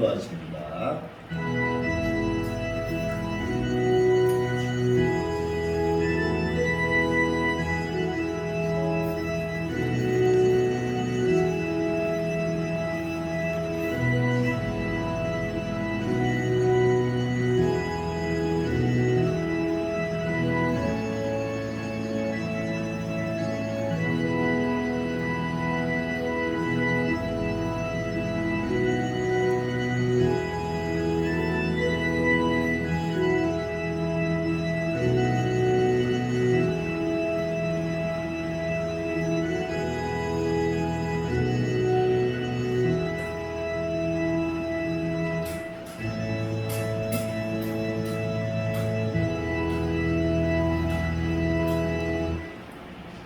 기도하십니다.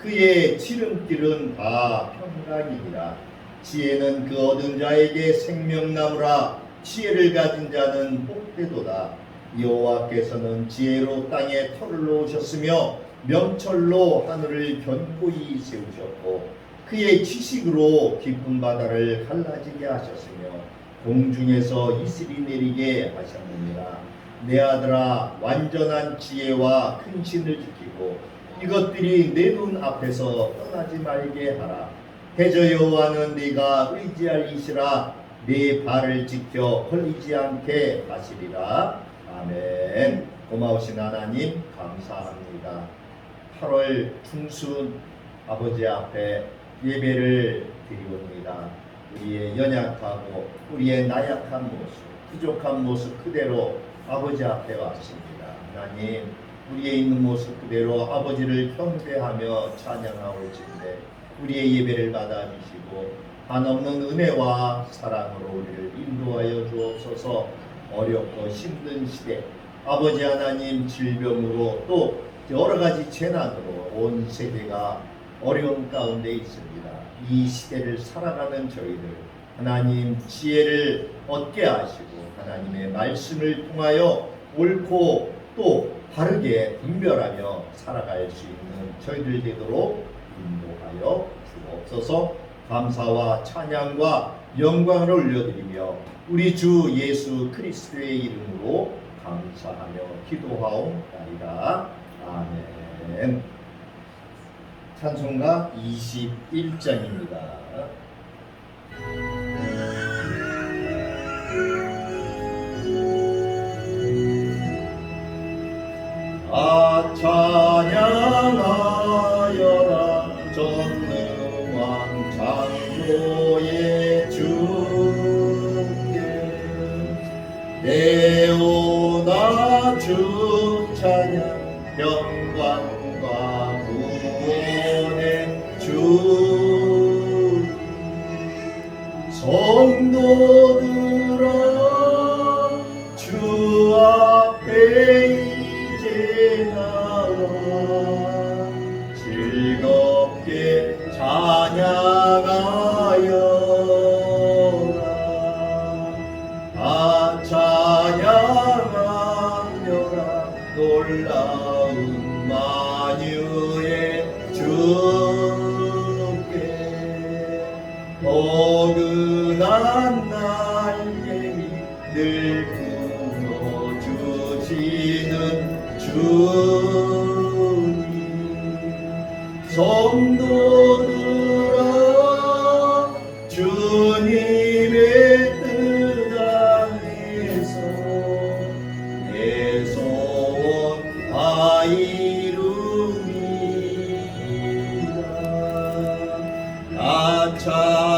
그의 지름길은 다 평강이니라. 지혜는 그 얻은 자에게 생명나무라. 지혜를 가진 자는 복되도다. 여호와께서는 지혜로 땅에 털을 놓으셨으며 명철로 하늘을 견고히 세우셨고 그의 지식으로 깊은 바다를 갈라지게 하셨으며 공중에서 이슬이 내리게 하셨느니라. 내 아들아 완전한 지혜와 큰 신을 지키고 이것들이 내 눈 앞에서 떠나지 말게 하라. 대저 여호와는 네가 의지할 이시라 네 발을 지켜 헐리지 않게 하시리라. 아멘. 고마우신 하나님 감사합니다. 8월 중순 아버지 앞에 예배를 드리옵니다. 우리의 연약하고 우리의 나약한 모습, 부족한 모습 그대로 아버지 앞에 왔습니다. 하나님 우리의 있는 모습 그대로 아버지를 경배하며 찬양하올지인데 우리의 예배를 받아주시고 한없는 은혜와 사랑으로 우리를 인도하여 주옵소서 어렵고 힘든 시대 아버지 하나님 질병으로 또 여러 가지 재난으로 온 세계가 어려운 가운데 있습니다. 이 시대를 살아가는 저희들 하나님 지혜를 얻게 하시고 하나님의 말씀을 통하여 옳고 또 바르게 분별하며 살아갈 수 있는 저희들 되도록 인도하여 주옵소서 감사와 찬양과 영광을 올려드리며 우리 주 예수 그리스도의 이름으로 감사하며 기도하옵나이다. 아멘. 찬송가 21장입니다. 찬양하여라. 전능왕 창조의 주께 내오나 주 찬양 영광과 구원의 주. 성도들아 찬양하여라. 아 찬양하여라. 놀라운 만유의 주께 어긋난 날개를 늘 품어주시는 주님. 성도들 나